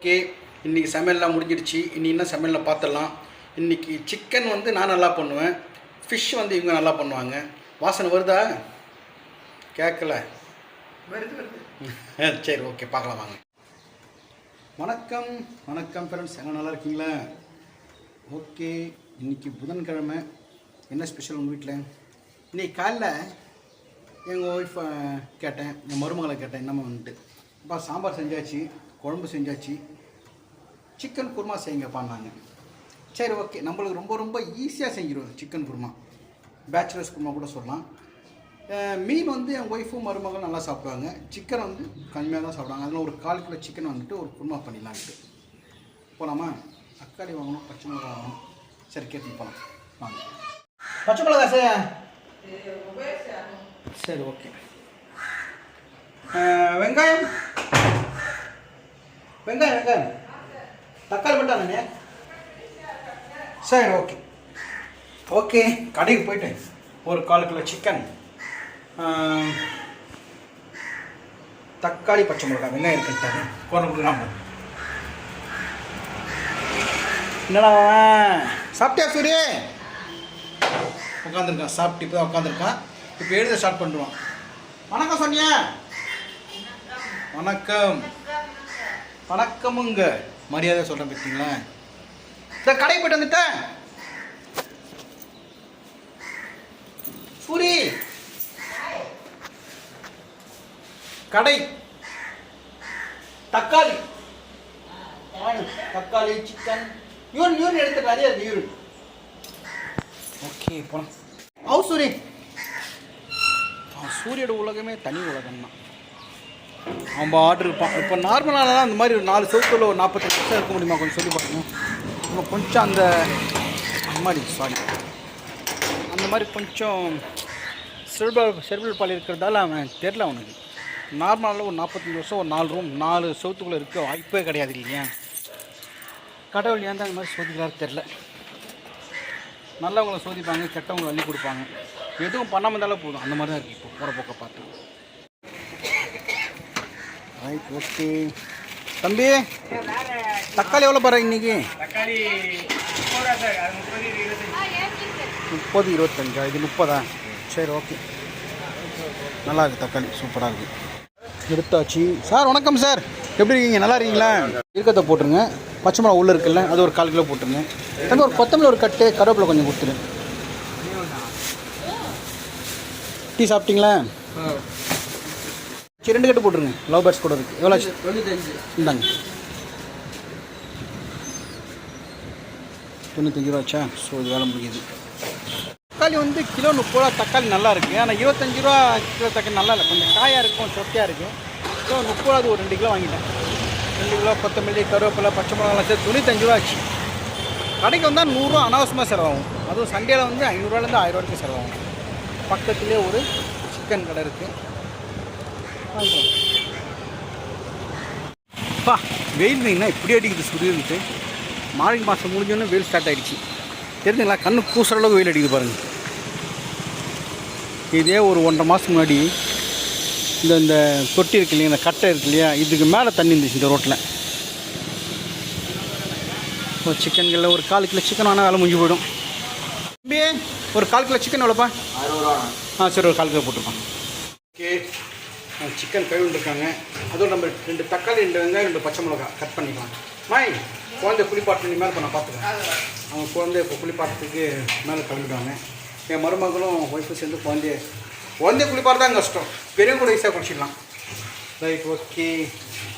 Okay இன்றைக்கி சமையல்லாம் முடிஞ்சிடுச்சு. இனி என்ன சமையலில் பார்த்துடலாம் இன்றைக்கி சிக்கன் வந்து நான் நல்லா பண்ணுவேன். ஃபிஷ் வந்து இவங்க நல்லா பண்ணுவாங்க. வாசனை வருதா? கேட்கல வருது வருது. சரி ஓகே பார்க்கலாம் வாங்க. வணக்கம் வணக்கம் ஃப்ரெண்ட்ஸ் எல்லாம் நல்லா இருக்கீங்களா? ஓகே இன்னைக்கு புதன்கிழமை. என்ன ஸ்பெஷல் உங்கள் வீட்டில் இன்னைக்கு காலைல எங்கள் ஒய்ஃபை கேட்டேன் என் மருமகளை கேட்டேன் என்னம்மா வந்துட்டு அப்பா சாம்பார் செஞ்சாச்சு. குழம்பு செஞ்சாச்சு. சிக்கன் குருமா செய்யுங்கப்பான்னாங்க. சரி ஓகே நம்மளுக்கு ரொம்ப ரொம்ப ஈஸியாக செஞ்சிடுவோம் சிக்கன் குருமா. பேச்சுலர்ஸ் குருமா கூட சொல்லலாம். மீன் வந்து என் ஒய்ஃபும் மருமகளும் நல்லா சாப்பிடுவாங்க. சிக்கன் வந்து கம்மியாக தான் சாப்பிடுவாங்க. அதில் ஒரு கால் கிலோ சிக்கன் வந்துட்டு ஒரு குருமா பண்ணிடலான்ட்டு. போகலாமா தக்காளி வாங்கணும் பச்சை மிளகா வாங்கணும். சரி கேட்டு போகலாம் வாங்க. பச்சை மிளகா சார் சரி ஓகே வெங்காயம்? வெங்காயம் வெங்காயம். தக்காளி மட்டும் தானே சரி ஓகே. ஓகே கடைக்கு போயிட்டு ஒரு கால் கிலோ சிக்கன் தக்காளி பச்சை மிளகாய் வெங்காயம் இருக்குன்ட்டாரு குறை கொடுக்கலாம் என்னடா? சாப்பிட்டியா சூரிய? உட்காந்துருக்கான் சாப்பிட்டு இப்போ தான் உட்காந்துருக்கான் இப்போ எழுத ஸ்டார்ட் பண்ணுவான் வணக்கம் சொன்னியா வணக்கம். வணக்கமுங்க. மரியாதை சொல்கிறேன் பார்த்தீங்களா இந்த கடை போயிட்டு வந்துட்டேன். சூரி. கடை. தக்காளி. தக்காளி சிக்கன் யூன் யூன் எடுத்து நிறைய இருக்கு யூரின் ஓகே போனோம் ஹவு சூரி. சூரியோட உலகமே தனி உலகம் தான் அவன் ஆர்டர் இருப்பான் இப்போ நார்மலாக தான் அந்த மாதிரி ஒரு நாலு சவுத்தில் ஒரு நாற்பத்தஞ்சு வருஷம் இருக்க முடியுமா? கொஞ்சம் சொல்லி பார்க்கணும் நம்ம கொஞ்சம் அந்த அந்த மாதிரி சாரி அந்த மாதிரி கொஞ்சம் செர்பல் செர்பல் பால் இருக்கிறதால அவன் தெரில அவனுக்கு. நார்மலாக ஒரு நாற்பத்தஞ்சு வருஷம் ஒரு நாலு ரூம் நாலு சவுத்துக்குள்ளே இருக்க வாய்ப்பே கிடையாது இல்லையா? கடவுள் ஏன் தான் அந்த மாதிரி சோதிக்கிறாரு தெரில நல்லவங்களை சோதிப்பாங்க கெட்டவங்களை அள்ளி கொடுப்பாங்க. எதுவும் பண்ணாமல் இருந்தாலும் போதும். அந்த மாதிரி தான் இருக்குது இப்போ போகிற போக்க பார்த்து. Right okay. தம்பி தக்காளி எவ்வளோ பாரு இன்னைக்கு? முப்பது இருபத்தஞ்சு. இது முப்பதா? சரி ஓகே. நல்லா இருக்கு தக்காளி சூப்பராக இருக்கு. எடுத்தாச்சு. சார் வணக்கம் சார். எப்படி இருக்கீங்க? நல்லா இருக்கீங்களா? இருக்கத்தை போட்டுருங்க. பச்சை மிளகா உள்ளே இருக்குல்ல அது ஒரு கால் கிலோ போட்டுருங்க. தம்பி ஒரு கொத்தமல்லி ஒரு கட்டு கருவேப்பிலை கொஞ்சம் கொடுத்துரு. டீ சாப்பிட்டீங்களா? சரி ரெண்டு கட்டு போட்டுருங்க. லவ் பேர்ட்ஸ் கூட இருக்குது எவ்வளோ இந்தாங்க. தொண்ணூத்தஞ்சு ரூபா ஆச்சா? ஸோ இது வேலை முடியுது. தக்காளி வந்து கிலோ முப்பது ரூபா தக்காளி நல்லா இருக்குது ஆனால் இருபத்தஞ்சு ரூபா கிலோ தக்காளி நல்லா இல்லை. கொஞ்சம் காயாக இருக்கும் சொத்தையாக இருக்குது கிலோ முப்பது ரூபா அது ஒரு ரெண்டு கிலோ வாங்கிட்டேன். ரெண்டு கிலோ கொத்தமல்லி கருவேப்பிலை பச்சை மிளகாலாம் சேர்த்து தொண்ணூத்தஞ்சு ரூபா ஆச்சு. கடைக்கு வந்தால் நூறுரூவா அனாவசியமாக செலவாகும். அதுவும் சண்டேல வந்து ஐநூறுரூவாலேருந்து ஆயிரம் வரைக்கும் செலவாகும். பக்கத்துலேயே ஒரு சிக்கன் கடை இருக்குது அப்பா வெயில் வெயில்னா இப்படி அடிக்குது சுரியன்ட்டு மார்கழி மாதம் முடிஞ்சோடனே வெயில் ஸ்டார்ட் ஆயிடுச்சு. தெரிஞ்சுங்களா கண்ணு கூசுற அளவுக்கு வெயில் அடிக்குது பாருங்க. இதே ஒரு ஒன்றரை மாதத்துக்கு முன்னாடி இந்த இந்த தொட்டி இருக்கு இல்லையா இந்த கட்டை இருக்கு இல்லையா இதுக்கு மேலே தண்ணி இருந்துச்சு இந்த ரோட்டில் ஒரு சிக்கன்களில் ஒரு கால் கிலோ சிக்கன் ஆனால் வேலை முடிஞ்சு போயிடும். தம்பி ஒரு கால் கிலோ சிக்கன் எவ்வளோப்பா? ஆ சரி ஒரு கால் கிலோ போட்டுருப்பான் ஓகே சிக்கன் கழுவிட்டுருக்காங்க அதுவும் நம்ம ரெண்டு தக்காளி ரெண்டு வெங்காயம் ரெண்டு பச்சை மிளகா கட் பண்ணிக்கலாம். மாய் குழந்தை குளிப்பாட்டு மேலே இப்போ நான் பார்த்துக்கேன் அவங்க குழந்தை இப்போ குளிப்பாட்டத்துக்கு மேலே கலந்துட்டாங்க என் மருமகளும் ஒய்ஃபும் சேர்ந்து குழந்தைய குழந்தைய குளிப்பாடு தான் கஷ்டம். பெரியவங்க கூட ஈஸியாக குளிச்சிடலாம் ரைட் ஓகே.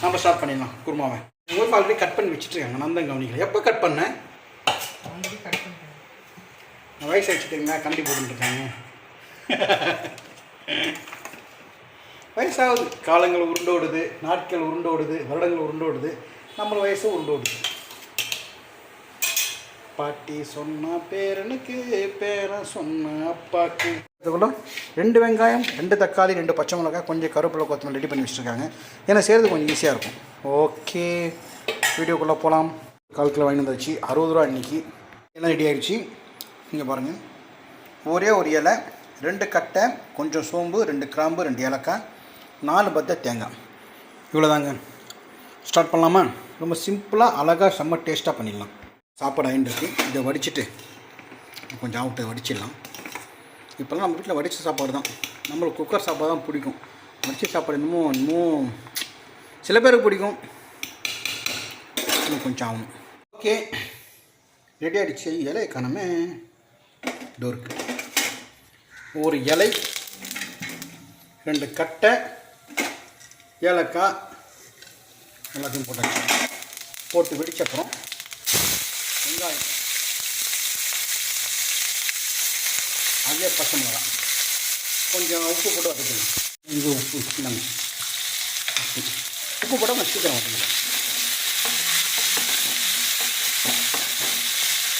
நம்ம ஸ்டார்ட் பண்ணிடலாம். குருமாவை. எங்கள் ஒய்ஃப் ஆல்ரெடி கட் பண்ணி வச்சுட்ருக்காங்க நான் தான் கவனிக்கல. எப்போ கட் பண்ணேன் வயசு வச்சுட்டீங்களா கண்டி போட்டுருக்காங்க வயசாகுது காலங்கள் உருண்டோடுது நாட்கள் உருண்டோடுது வருடங்கள் உருண்டோடுது நம்ம வயசு உருண்டோடுது பாட்டி சொன்னா பேரனுக்கு பேரன் சொன்ன அப்பாக்கு. இதுக்குள்ள ரெண்டு வெங்காயம் ரெண்டு தக்காளி ரெண்டு பச்சை மிளகாய் கொஞ்சம் கருவேப்பிலை கொத்தமல்லி ரெடி பண்ணி வச்சுருக்காங்க. ஏன்னா செய்கிறது கொஞ்சம் ஈஸியாக இருக்கும். ஓகே வீடியோக்குள்ளே போகலாம் கால் கிலோ வாங்கி வந்தாச்சு. அறுபது ரூபா இன்றைக்கி எல்லாம் ரெடி ஆகிடுச்சு இங்கே பாருங்கள் ஒரே ஒரு இலை ரெண்டு கட்டை கொஞ்சம் சோம்பு ரெண்டு கிராம்பு ரெண்டு ஏலக்காய். நாலு பத்தை தேங்காய். இவ்வளோதாங்க ஸ்டார்ட் பண்ணலாமா? ரொம்ப சிம்பிளாக அழகாக செம்ம டேஸ்ட்டாக பண்ணிடலாம். சாப்பாடு ஆயின் இதை வடிச்சிட்டு கொஞ்சம் ஆகிட்டு வடிச்சிடலாம். இப்போல்லாம் நம்ம வீட்டில் வடித்த சாப்பாடு தான். நம்மளுக்கு குக்கர் சாப்பாடு தான் பிடிக்கும். வடித்த சாப்பாடு இன்னமும் இன்னமும் சில பேருக்கு பிடிக்கும். இன்னும் கொஞ்சம் ஆகணும். ஓகே ரெடி ஆகிடுச்சு இலை காணமே. டோருக்கு ஒரு இலை ரெண்டு கட்டை ஏலக்காய் எல்லாத்தையும் போட்டாச்சு போட்டு வெடிச்ச அப்புறம் வெங்காயம். அதே பச்சை மிளகாய். கொஞ்சம் உப்பு போட்டு வதக்கலாம் இது உப்பு நம்ம உப்பு போட்டால் சீக்கிரம் வதக்கலாம்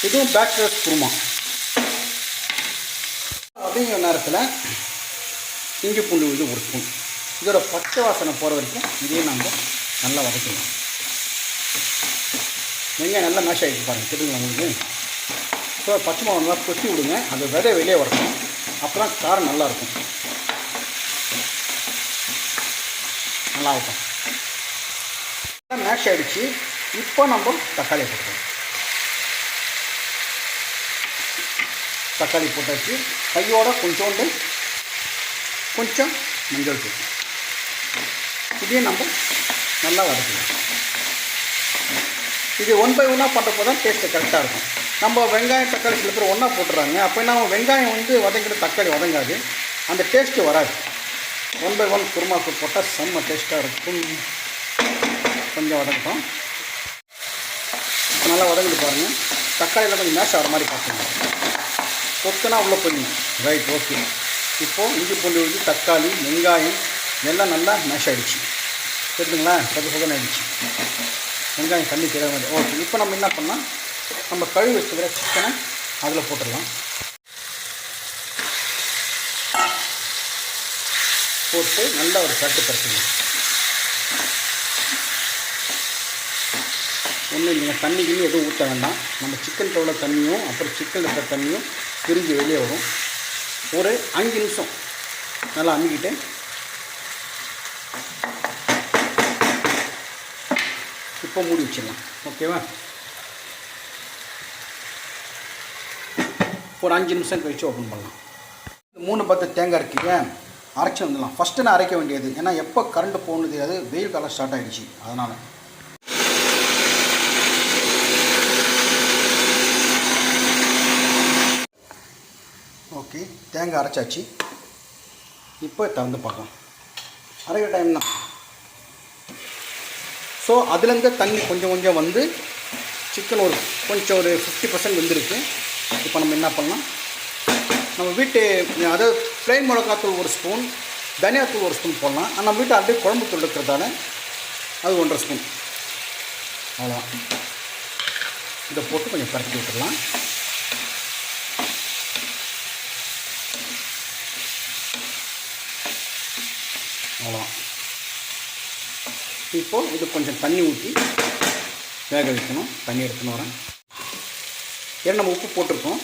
இதுவும் பேச்சுலர்ஸ் குருமா. அப்படிங்கிற நேரத்தில் இஞ்சி பூண்டு இது ஒரு ஸ்பூன். இதோட பச்சை வாசனை போகிற வரைக்கும் இதையும் நம்ம நல்லா வதக்கலாம் வெங்காயம் நல்லா மேஷ் ஆகிட்டு பாருங்கள் தெரியுங்களா உங்களுக்கு? ஸோ பச்சை மிளகா நல்லா கொத்தி விடுங்க அந்த விதை வெளியே வரணும் அப்போ தான் காரம் நல்லாயிருக்கும் நல்லா இருக்கும். மேஷ் ஆகிடுச்சு இப்போ நம்ம தக்காளி போட்டுக்கலாம். தக்காளி போட்டாச்சு. கையோட கொஞ்சோண்டு கொஞ்சம் மஞ்சள் தூக்கி இதையும் நம்ம நல்லா வதக்கலாம் இது ஒன் பை ஒன்னாக பண்ணுறப்போ தான் டேஸ்ட்டு கரெக்டாக இருக்கும். நம்ம வெங்காயம் தக்காளி சில பேர் ஒன்றா போட்டுறாங்க. அப்போ நம்ம வெங்காயம் வந்து வதங்கிட்டு தக்காளி வதங்காது. அந்த டேஸ்ட்டு வராது. ஒன் பை ஒன் குருமாக்கு போட்டால் செம்ம டேஸ்ட்டாக இருக்கும். கொஞ்சம் வதங்கட்டும். இப்போ நல்லா வதங்கிட்டு பாருங்கள் தக்காளியில் கொஞ்சம் மேஷ் ஆகிற மாதிரி பார்த்துக்கணும் கொத்துனா உள்ளே போயிடுங்க. ரைட் ஓகே இப்போது இஞ்சி பூண்டு விழுது தக்காளி வெங்காயம் எல்லாம் நல்லா மேஷ் ஆகிடுச்சு தெரியுதுங்களா சொத சொதன்னு ஆகிடுச்சு வெங்காயம் தண்ணி தெரியாத மாதிரி. ஓகே இப்போ நம்ம என்ன பண்ணால் நம்ம கழுவி வச்சுக்கிற சிக்கனை அதில் போட்டுடலாம். போட்டு நல்லா ஒரு கட்டு பரட்டணும். ஒன்றும் இல்லைங்க தண்ணி கிண்ணி எதுவும் ஊற்ற வேண்டாம். நம்ம சிக்கன் உள்ள தண்ணியும் அப்புறம் சிக்கன் இருக்கிற தண்ணியும் பிரிஞ்சு வெளியே வரும். ஒரு அஞ்சு நிமிஷம் நல்லா அமுக்கிட்டு இப்போ மூடி வச்சிடலாம். ஓகேவா? ஒரு அஞ்சு நிமிஷம் கழித்து ஓப்பன் பண்ணலாம். இந்த மூணு பத்து தேங்காய் இருக்குங்க அரைச்சி வந்துடலாம். ஃபஸ்ட்டு நான் அரைக்க வேண்டியது ஏன்னா எப்போ கரண்ட்டு போகணும் தெரியாது வெயில் காலம் ஸ்டார்ட் ஆகிடுச்சு அதனால். ஓகே தேங்காய் அரைச்சாச்சு. இப்போ திறந்து பார்க்கலாம். அரைக்கிற டைம் தான் ஸோ அதுலேருந்து தண்ணி கொஞ்சம் கொஞ்சம் வந்து சிக்கன் ஒரு கொஞ்சம் ஒரு ஃபிஃப்டி பர்சன்ட் வெந்திருக்கு. இப்போ நம்ம என்ன பண்ணலாம்? நம்ம வீட்டு அதாவது பிளைன் மிளகாத்தூள் ஒரு ஸ்பூன் தனியாத்தூள் ஒரு ஸ்பூன் போடலாம். ஆனால் நம்ம வீட்டு அப்படியே குழம்பு தூள் இருக்கிறதால அது ஒன்றரை ஸ்பூன் அவ்வளோதான் இதை போட்டு கொஞ்சம் பரட்டி விட்டுடலாம். அவ்வளோதான் இப்போது இது கொஞ்சம் தண்ணி ஊற்றி வேக வைக்கணும். தண்ணி எடுத்துன்னு வரேன். ஏன்னா நம்ம உப்பு போட்டிருக்கோம்.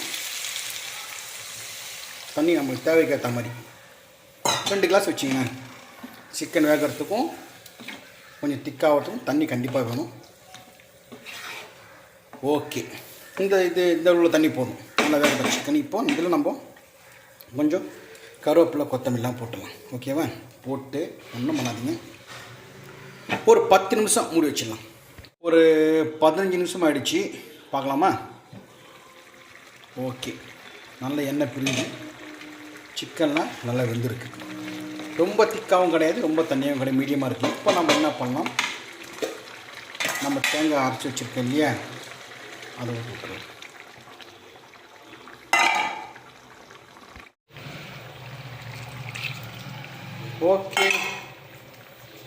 தண்ணி நம்மளுக்கு தேவைக்கு ஏற்ற மாதிரி. ரெண்டு கிளாஸ் வச்சிங்க. சிக்கன் வேகிறதுக்கும் கொஞ்சம் திக்காகிறதுக்கும் தண்ணி கண்டிப்பாக வேணும். ஓகே இந்த இது இந்த உள்ள தண்ணி போதும் நல்லா வேக சிக்கன் இப்போ இதில் நம்ம கொஞ்சம் கருவேப்பிலை கொத்தமல்லாம் போட்டுடலாம். ஓகேவா போட்டு ஒன்றும் பண்ணாதீங்க. ஒரு பத்து நிமிஷம் மூடி வச்சிடலாம். ஒரு பதினஞ்சு நிமிஷம் ஆகிடுச்சு பார்க்கலாமா? ஓகே. நல்ல எண்ணெய் பிரிஞ்சு. சிக்கன்லாம் நல்லா வெந்திருக்கு. ரொம்ப திக்காகவும் கிடையாது ரொம்ப தண்ணியாகவும் கிடையாது மீடியமாக இருக்குது இப்போ நம்ம என்ன பண்ணலாம்? நம்ம தேங்காய் அரைச்சி வச்சுருக்கோம் இல்லையா? அதை விட்டுருக்கோம் ஓகே.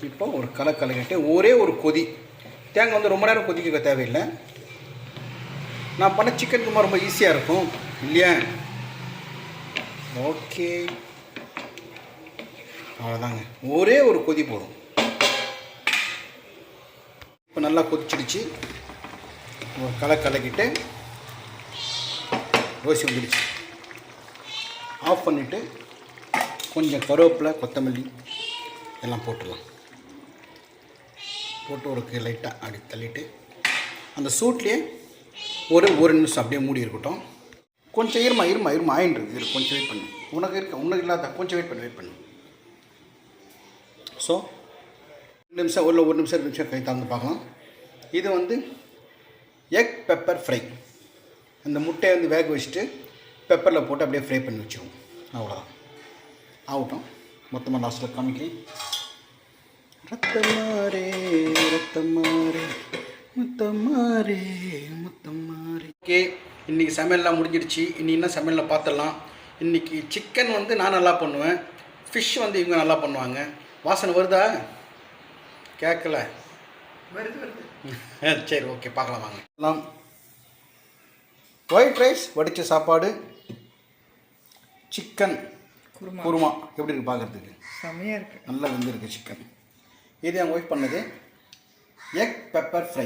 இப்போ ஒரு கலை கலக்கிட்டு ஒரே ஒரு கொதி. தேங்காய் வந்து ரொம்ப நேரம் கொதிக்க தேவையில்லை. நான் பண்ண சிக்கன் குருமா ரொம்ப ஈஸியாக இருக்கும். இல்லையா? ஓகே அவ்வளோதாங்க ஒரே ஒரு கொதி போடும் இப்போ நல்லா கொதிச்சிடுச்சு. ஒரு கலை கலக்கிட்டு ரோசி வந்துடுச்சு. ஆஃப் பண்ணிவிட்டு கொஞ்சம் கருவேப்பிலை கொத்தமல்லி எல்லாம் போட்டுடலாம். போட்டு ஒரு லைட்டாக அப்படி தள்ளிட்டு அந்த சூட்லேயே ஒரு ஒரு நிமிஷம் அப்படியே மூடி இருக்கட்டும். கொஞ்சம் இருமா இருமா இருமா ஆயின்றது இரு, கொஞ்சம் வெயிட் பண்ணு. உனக்கு இருக்க உனக்கு இல்லாத கொஞ்சம் வெயிட் பண்ணு வெயிட் பண்ணு. ஸோ ரெண்டு நிமிஷம் ஒரு ஒரு நிமிஷம் ரெண்டு நிமிஷம் கை திறந்து பார்க்கலாம். இது வந்து எக் பெப்பர் ஃப்ரை அந்த முட்டையை வந்து வேக வச்சுட்டு பெப்பரில் போட்டு அப்படியே ஃப்ரை பண்ணி வச்சுருவோம் அவ்வளோதான் ஆகட்டும். மொத்தமாக லாஸ்ட்டில் காமிக்கிறேன். ரத்தமாரே ரத்தமாரே முத்தமாரே முத்தமாரே ஓகே இன்றைக்கி சமையல்லாம் முடிஞ்சிடுச்சு இனி என்ன சமையலில் பார்த்துடலாம் இன்றைக்கி சிக்கன் வந்து நான் நல்லா பண்ணுவேன். ஃபிஷ் வந்து இவங்க நல்லா பண்ணுவாங்க. வாசனை வருதா? கேட்கல வருது வருது. சரி ஓகே பார்க்கலாம் வாங்க. எல்லாம். ஒயிட் ரைஸ் வடித்த சாப்பாடு. சிக்கன் குருமா. குருமா. எப்படி இருக்கு பார்க்குறதுக்கு செமையா இருக்கு. நல்லா வெந்திருக்கு சிக்கன் இது என் ஒய்ஃப் பண்ணது எக் பெப்பர் ஃப்ரை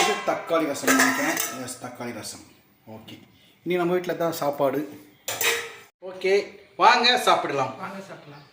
இது தக்காளி ரசம் நினைக்கிறேன். எஸ் தக்காளி ரசம். ஓகே இனி நம்ம வீட்டில் தான் சாப்பாடு. ஓகே வாங்க சாப்பிடலாம். வாங்க சாப்பிடலாம்.